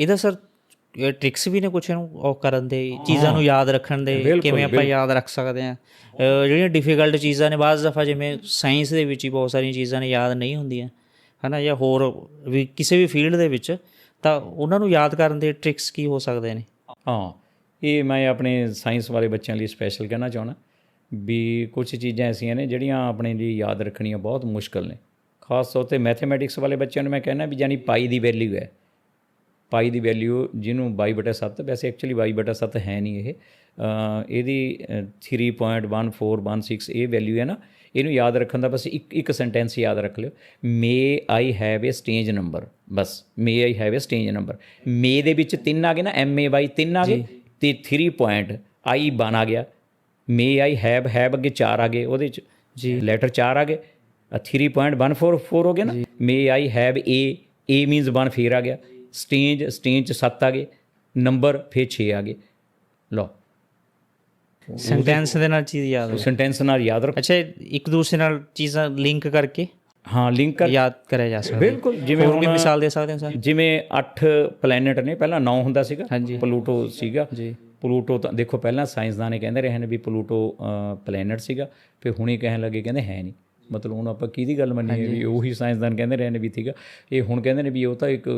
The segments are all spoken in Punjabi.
ਇਹਦਾ ਸਰ ਟ੍ਰਿਕਸ ਵੀ ਨੇ ਕੁਛ ਨੂੰ ਉਹ ਕਰਨ ਦੇ ਚੀਜ਼ਾਂ ਨੂੰ ਯਾਦ ਰੱਖਣ ਦੇ ਕਿਵੇਂ ਆਪਾਂ ਯਾਦ ਰੱਖ ਸਕਦੇ ਆ ਜਿਹੜੀਆਂ ਡਿਫਿਕਲਟ ਚੀਜ਼ਾਂ ਨੇ ਬਾਅਦ ਦਫਾ ਜਿਵੇਂ ਸਾਇੰਸ ਦੇ ਵਿੱਚ ਹੀ ਬਹੁਤ ਸਾਰੀਆਂ ਚੀਜ਼ਾਂ ਨੇ ਯਾਦ ਨਹੀਂ ਹੁੰਦੀਆਂ ਹਨਾ ਜਾਂ ਹੋਰ ਵੀ ਕਿਸੇ ਵੀ ਫੀਲਡ ਦੇ ਵਿੱਚ ਤਾਂ ਉਹਨਾਂ ਨੂੰ ਯਾਦ ਕਰਨ ਦੇ ਟ੍ਰਿਕਸ ਕੀ ਹੋ ਸਕਦੇ ਨੇ? ਹਾਂ ਇਹ ਮੈਂ ਆਪਣੇ ਸਾਇੰਸ ਵਾਲੇ ਬੱਚਿਆਂ ਲਈ ਸਪੈਸ਼ਲ ਕਹਿਣਾ ਚਾਹਣਾ ਵੀ ਕੁਝ ਚੀਜ਼ਾਂ ਐਸੀਆਂ ਨੇ ਜਿਹੜੀਆਂ ਆਪਣੇ ਲਈ ਯਾਦ ਰੱਖਣੀਆਂ ਬਹੁਤ ਮੁਸ਼ਕਲ ਨੇ। ਖਾਸ ਤੌਰ ਤੇ ਮੈਥਮੈਟਿਕਸ ਵਾਲੇ ਬੱਚਿਆਂ ਨੂੰ ਮੈਂ ਕਹਿਣਾ ਵੀ ਜਾਨੀ ਪਾਈ ਦੀ ਵੈਲਿਊ ਹੈ। ਪਾਈ ਦੀ ਵੈਲਿਊ ਜਿਹਨੂੰ 22/7 ਵੈਸੇ ਐਕਚੁਅਲੀ 22/7 ਹੈ ਨਹੀਂ ਇਹ। ਇਹਦੀ ਅ, 3.1416 ਇਹ ਵੈਲਿਊ ਹੈ ਨਾ ਇਹਨੂੰ ਯਾਦ ਰੱਖਣ ਦਾ ਬਸ ਇੱਕ ਇੱਕ ਸੈਂਟੈਂਸ ਯਾਦ ਰੱਖ ਲਿਓ। May I have a stage number bus may I have a stage number may ਦੇ ਵਿੱਚ ਤਿੰਨ ਆ ਗਏ ਨਾ ਐਮ ਏ ਵਾਈ ਤਿੰਨ ਆ ਗਏ ਤੇ 3 ਪੁਆਇੰਟ ਆਈ ਬਣ ਆ ਗਿਆ। ਮੇ ਆਈ ਹੈਵ ਹੈਵ ਅੱਗੇ 4 ਆ ਗਏ ਉਹਦੇ ਚ। ਜੀ। ਲੈਟਰ 4 ਆ ਗਏ। 3.144 ਹੋ ਗਿਆ ਨਾ। ਮੇ I have A A means 1 ਫੇਰ ਆ ਗਿਆ। ਸਟੇਜ ਸਟੇਜ ਚ 7 ਆ ਗਏ ਨੰਬਰ ਫੇਰ 6 ਆ ਗਏ। ਲਓ। ਸੈਂਟੈਂਸ ਦੇ ਨਾਲ ਚੀਜ਼ ਯਾਦ ਹੋ ਸੈਂਟੈਂਸ ਨਾਲ ਯਾਦ ਰੱਖੋ। ਅੱਛਾ ਇੱਕ ਦੂਸਰੇ ਨਾਲ ਚੀਜ਼ਾਂ ਲਿੰਕ ਕਰਕੇ ਹਾਂ ਲਿੰਕ ਕਰ ਯਾਦ ਕਰਿਆ ਜਾ ਸਕਦਾ। ਬਿਲਕੁਲ ਜਿਵੇਂ ਹੁਣ ਮਿਸਾਲ ਦੇ ਸਕਦੇ ਹੋ ਸਰ? ਜਿਵੇਂ 8 ਪਲੈਨਟ ਨੇ ਪਹਿਲਾਂ 9 ਹੁੰਦਾ ਸੀਗਾ। ਪਲੂਟੋ ਸੀਗਾ। ਜੀ। ਪਲੂਟੋ ਤਾਂ ਦੇਖੋ ਪਹਿਲਾਂ ਸਾਇੰਸਦਾਨ ਇਹ ਕਹਿੰਦੇ ਰਹੇ ਨੇ ਵੀ ਪਲੂਟੋ ਪਲੈਨਟ ਸੀਗਾ। ਫਿਰ ਹੁਣੇ ਕਹਿਣ ਲੱਗੇ ਕਹਿੰਦੇ ਹੈ ਨਹੀਂ। ਮਤਲਬ ਹੁਣ ਆਪਾਂ ਕਿਹਦੀ ਗੱਲ ਮੰਨੀਏ ਵੀ ਉਹੀ ਸਾਇੰਸਦਾਨ ਕਹਿੰਦੇ ਰਹੇ ਨੇ ਵੀ ਠੀਕਾ ਇਹ ਹੁਣ ਕਹਿੰਦੇ ਨੇ ਵੀ ਉਹ ਤਾਂ ਇੱਕ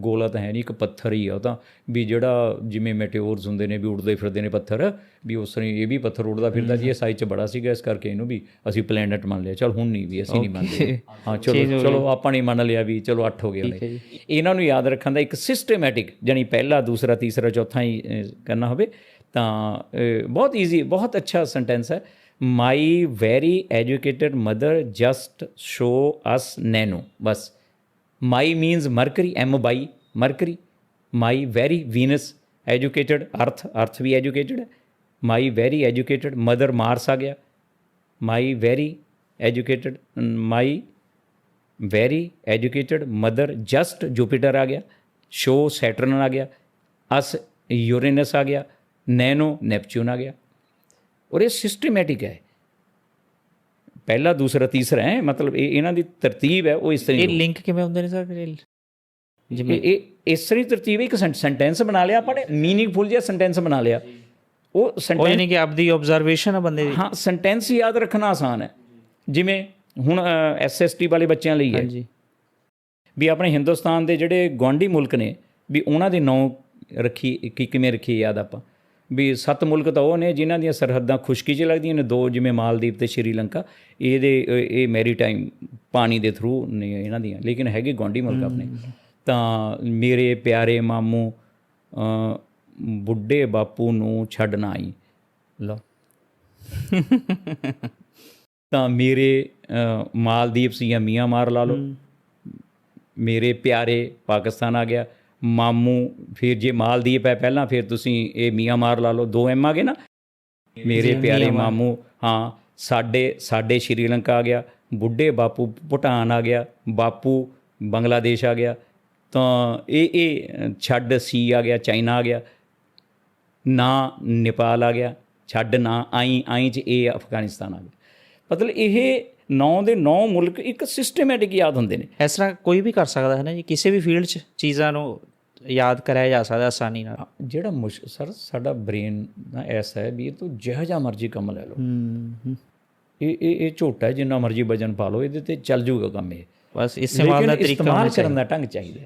ਗੋਲਾ ਤਾਂ ਹੈ ਨਹੀਂ ਇੱਕ ਪੱਥਰ ਹੀ ਆ ਉਹ ਤਾਂ। ਵੀ ਜਿਹੜਾ ਜਿਵੇਂ ਮੈਟੇਓਰਸ ਹੁੰਦੇ ਨੇ ਵੀ ਉੱਡਦੇ ਫਿਰਦੇ ਨੇ ਪੱਥਰ ਵੀ ਉਸ ਤਰ੍ਹਾਂ ਹੀ ਇਹ ਵੀ ਪੱਥਰ ਉੱਡਦਾ ਫਿਰਦਾ ਜੀ ਇਹ ਸਾਈਜ਼ 'ਚ ਬੜਾ ਸੀਗਾ ਇਸ ਕਰਕੇ ਇਹਨੂੰ ਵੀ ਅਸੀਂ ਪਲੈਨਟ ਮੰਨ ਲਿਆ। ਚਲ ਹੁਣ ਨਹੀਂ ਵੀ ਅਸੀਂ ਨਹੀਂ ਮੰਨਦੇ। ਹਾਂ ਚਲੋ ਚਲੋ ਆਪਾਂ ਨਹੀਂ ਮੰਨ ਲਿਆ ਵੀ ਚਲੋ 8 ਹੋ ਗਏ ਉਹਨੇ ਇਹਨਾਂ ਨੂੰ ਯਾਦ ਰੱਖਣ ਦਾ ਇੱਕ ਸਿਸਟੇਮੈਟਿਕ ਜਾਨੀ ਪਹਿਲਾ ਦੂਸਰਾ ਤੀਸਰਾ ਚੌਥਾ ਹੀ ਕਰਨਾ ਹੋਵੇ ਤਾਂ ਬਹੁਤ ਈਜ਼ੀ ਬਹੁਤ ਅੱਛਾ ਸੈਂਟੈਂਸ ਹੈ। My very educated mother just show us nine बस my means Mercury M by Mercury my very Venus educated earth earth भी एजुकेटेड है my very educated mother Mars आ गया. My very educated my very educated mother just Jupiter आ गया. शो सैटर्न आ गया. अस यूरेनस आ गया. नैनो नेपच्यून आ गया. ਔਰ ਇਹ ਸਿਸਟਮੈਟਿਕ ਹੈ। ਪਹਿਲਾ ਦੂਸਰਾ ਤੀਸਰਾ ਹੈ ਮਤਲਬ ਇਹ ਇਹਨਾਂ ਦੀ ਤਰਤੀਬ ਹੈ ਉਹ ਇਸ ਤਰ੍ਹਾਂ ਇਹ ਲਿੰਕ ਕਿਵੇਂ ਹੁੰਦੇ ਨੇ ਸਰ ਫਿਰ? ਜਿਵੇਂ ਇਹ ਇਸ ਤਰ੍ਹਾਂ ਤਰਤੀਬ ਇੱਕ ਸੈਂਟੈਂਸ ਬਣਾ ਲਿਆ ਆਪਾਂ ਨੇ ਮੀਨਿੰਗਫੁਲ ਜਿਹਾ ਸੈਂਟੈਂਸ ਬਣਾ ਲਿਆ। ਉਹ ਸੈਂਟੈਂਸ ਯਾਨੀ ਕਿ ਆਪਦੀ ਆਬਜ਼ਰਵੇਸ਼ਨ ਆ ਬੰਦੇ ਦੀ। ਹਾਂ ਸੈਂਟੈਂਸ ਯਾਦ ਰੱਖਣਾ ਆਸਾਨ ਹੈ। ਜਿਵੇਂ ਹੁਣ ਐਸਐਸਟੀ ਵਾਲੇ ਬੱਚਿਆਂ ਲਈ ਹੈ। ਹਾਂਜੀ। ਵੀ ਆਪਣੇ ਹਿੰਦੁਸਤਾਨ ਦੇ ਜਿਹੜੇ ਗੁਆਂਢੀ ਮੁਲਕ ਨੇ ਵੀ ਉਹਨਾਂ ਦੇ ਨਾਂ ਰੱਖੀ ਕਿਵੇਂ ਰੱਖੀ ਯਾਦ ਆਪਾਂ? ਵੀ ਸੱਤ ਮੁਲਕ ਤਾਂ ਉਹ ਨੇ ਜਿਨ੍ਹਾਂ ਦੀਆਂ ਸਰਹੱਦਾਂ ਖੁਸ਼ਕੀ 'ਚ ਲੱਗਦੀਆਂ ਨੇ ਦੋ ਜਿਵੇਂ ਮਾਲਦੀਵ ਤੇ ਸ਼੍ਰੀਲੰਕਾ। ਇਹਦੇ ਇਹ- ਮੈਰੀਟਾਈਮ ਪਾਣੀ ਦੇ ਥਰੂ ਨੇ ਇਹਨਾਂ ਦੀਆਂ ਲੇਕਿਨ ਹੈਗੇ ਗੁਆਂਢੀ ਮੁਲਕ ਆਪਣੇ। ਤਾਂ ਮੇਰੇ ਪਿਆਰੇ ਮਾਮੂ ਬੁੱਢੇ ਬਾਪੂ ਨੂੰ ਛੱਡਣਾ ਆਈ। ਲਓ। ਤਾਂ ਮੇਰੇ ਅ, ਮਾਲਦੀਵ ਸੀ ਜਾਂ ਮੀਆਂ ਮਾਰ ਲਾ ਲਓ। ਮੇਰੇ ਪਿਆਰੇ ਪਾਕਿਸਤਾਨ ਆ ਗਿਆ। ਮਾਮੂ ਫਿਰ ਜੇ ਮਾਲਦੀਪ ਹੈ ਪਹਿਲਾਂ ਫਿਰ ਤੁਸੀਂ ਇਹ ਮੀਆਂ ਮਾਰ ਲਾ ਲਓ। ਦੋ ਐਮ ਆ ਗਏ ਨਾ? ਮੇਰੇ ਪਿਆਰੇ ਮਾਮੂ ਹਾਂ ਸਾਡੇ ਸਾਡੇ ਸ਼੍ਰੀਲੰਕਾ ਆ ਗਿਆ ਬੁੱਢੇ ਬਾਪੂ ਭੂਟਾਨ ਆ ਗਿਆ ਬਾਪੂ ਬੰਗਲਾਦੇਸ਼ ਆ ਗਿਆ ਤਾਂ ਇਹ ਇਹ ਛੱਡ ਸੀ ਆ ਗਿਆ ਚਾਈਨਾ ਆ ਗਿਆ ਨਾ ਨੇਪਾਲ ਆ ਗਿਆ ਛੱਡ ਨਾ ਆਈ ਆਈ ਚ ਇਹ ਅਫਗਾਨਿਸਤਾਨ ਆ ਗਿਆ। ਮਤਲਬ ਇਹ ਨੌ ਦੇ ਨੌ ਮੁਲਕ ਇੱਕ ਸਿਸਟਮੈਟਿਕ ਯਾਦ ਹੁੰਦੇ ਨੇ। ਇਸ ਤਰ੍ਹਾਂ ਕੋਈ ਵੀ ਕਰ ਸਕਦਾ ਹੈ ਨਾ ਜੀ ਕਿਸੇ ਵੀ ਫੀਲਡ 'ਚ ਚੀਜ਼ਾਂ ਨੂੰ ਯਾਦ ਕਰਿਆ ਜਾ ਸਕਦਾ ਆਸਾਨੀ ਨਾਲ। ਜਿਹੜਾ ਮੁਸ਼ ਸਰ ਸਾਡਾ ਬ੍ਰੇਨ ਨਾ ਐਸਾ ਹੈ ਵੀ ਇਹ ਤੋਂ ਜਿਹੋ ਜਿਹਾ ਮਰਜ਼ੀ ਕੰਮ ਲੈ ਲਓ। ਇਹ ਇਹ ਇਹ ਝੋਟਾ ਜਿੰਨਾ ਮਰਜ਼ੀ ਵਜਨ ਪਾ ਲਓ ਇਹਦੇ ਤੇ ਚੱਲ ਜੂਗਾ ਕੰਮ ਇਹ। ਬਸ ਇਸਤੇਮਾਲ ਦਾ ਤਰੀਕਾ ਇਸਤੇਮਾਲ ਕਰਨ ਦਾ ਢੰਗ ਚਾਹੀਦਾ